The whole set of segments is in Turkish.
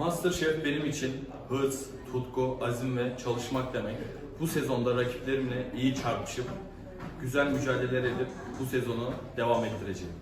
Masterchef benim için hırs, tutku, azim ve çalışmak demek. Bu sezonda rakiplerimle iyi çarpışıp güzel mücadeleler edip bu sezonu devam ettireceğim.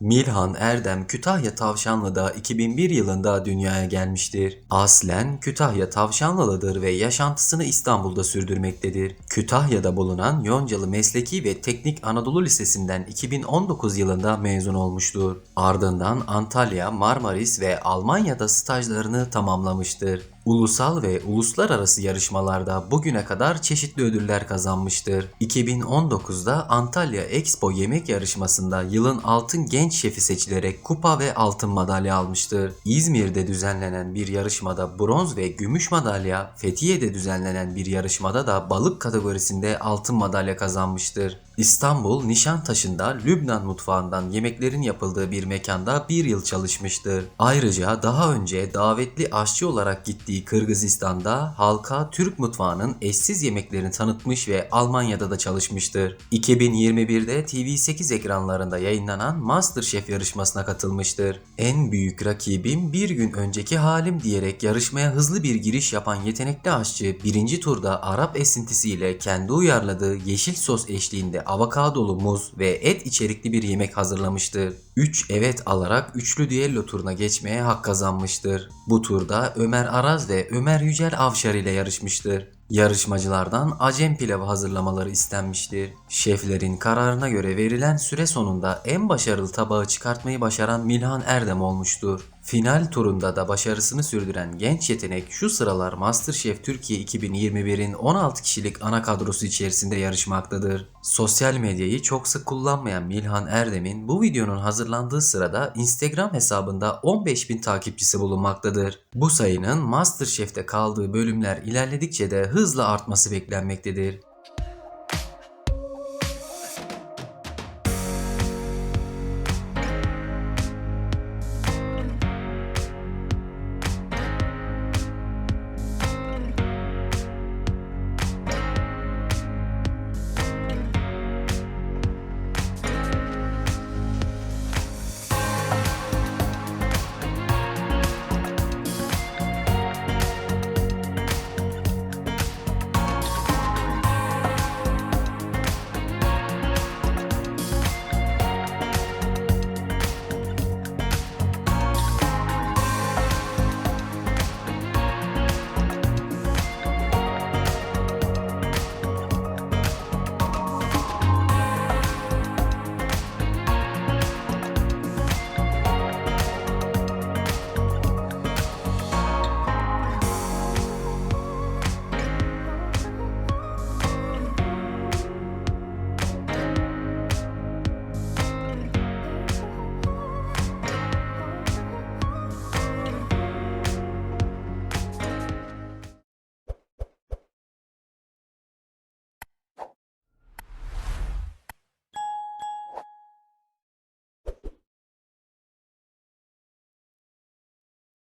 Milhan Erdem Kütahya Tavşanlı'da 2001 yılında dünyaya gelmiştir. Aslen Kütahya Tavşanlılıdır ve yaşantısını İstanbul'da sürdürmektedir. Kütahya'da bulunan Yoncalı Mesleki ve Teknik Anadolu Lisesi'nden 2019 yılında mezun olmuştur. Ardından Antalya, Marmaris ve Almanya'da stajlarını tamamlamıştır. Ulusal ve uluslararası yarışmalarda bugüne kadar çeşitli ödüller kazanmıştır. 2019'da Antalya Expo yemek yarışmasında yılın altın genç şefi seçilerek kupa ve altın madalya almıştır. İzmir'de düzenlenen bir yarışmada bronz ve gümüş madalya, Fethiye'de düzenlenen bir yarışmada da balık kategorisinde altın madalya kazanmıştır. İstanbul Nişantaşı'nda Lübnan mutfağından yemeklerin yapıldığı bir mekanda bir yıl çalışmıştır. Ayrıca daha önce davetli aşçı olarak gittiği Kırgızistan'da halka Türk mutfağının eşsiz yemeklerini tanıtmış ve Almanya'da da çalışmıştır. 2021'de TV8 ekranlarında yayınlanan MasterChef yarışmasına katılmıştır. En büyük rakibim bir gün önceki halim diyerek yarışmaya hızlı bir giriş yapan yetenekli aşçı birinci turda Arap esintisiyle kendi uyarladığı yeşil sos eşliğinde avokadolu muz ve et içerikli bir yemek hazırlamıştır. 3 evet alarak üçlü düello turuna geçmeye hak kazanmıştır. Bu turda Ömer Araz ve Ömer Yücel Avşar ile yarışmıştır. Yarışmacılardan acem pilavı hazırlamaları istenmiştir. Şeflerin kararına göre verilen süre sonunda en başarılı tabağı çıkartmayı başaran Milhan Erdem olmuştur. Final turunda da başarısını sürdüren genç yetenek şu sıralar MasterChef Türkiye 2021'in 16 kişilik ana kadrosu içerisinde yarışmaktadır. Sosyal medyayı çok sık kullanmayan Milhan Erdem'in bu videonun hazırlandığı sırada Instagram hesabında 15.000 takipçisi bulunmaktadır. Bu sayının MasterChef'te kaldığı bölümler ilerledikçe de hızla artması beklenmektedir.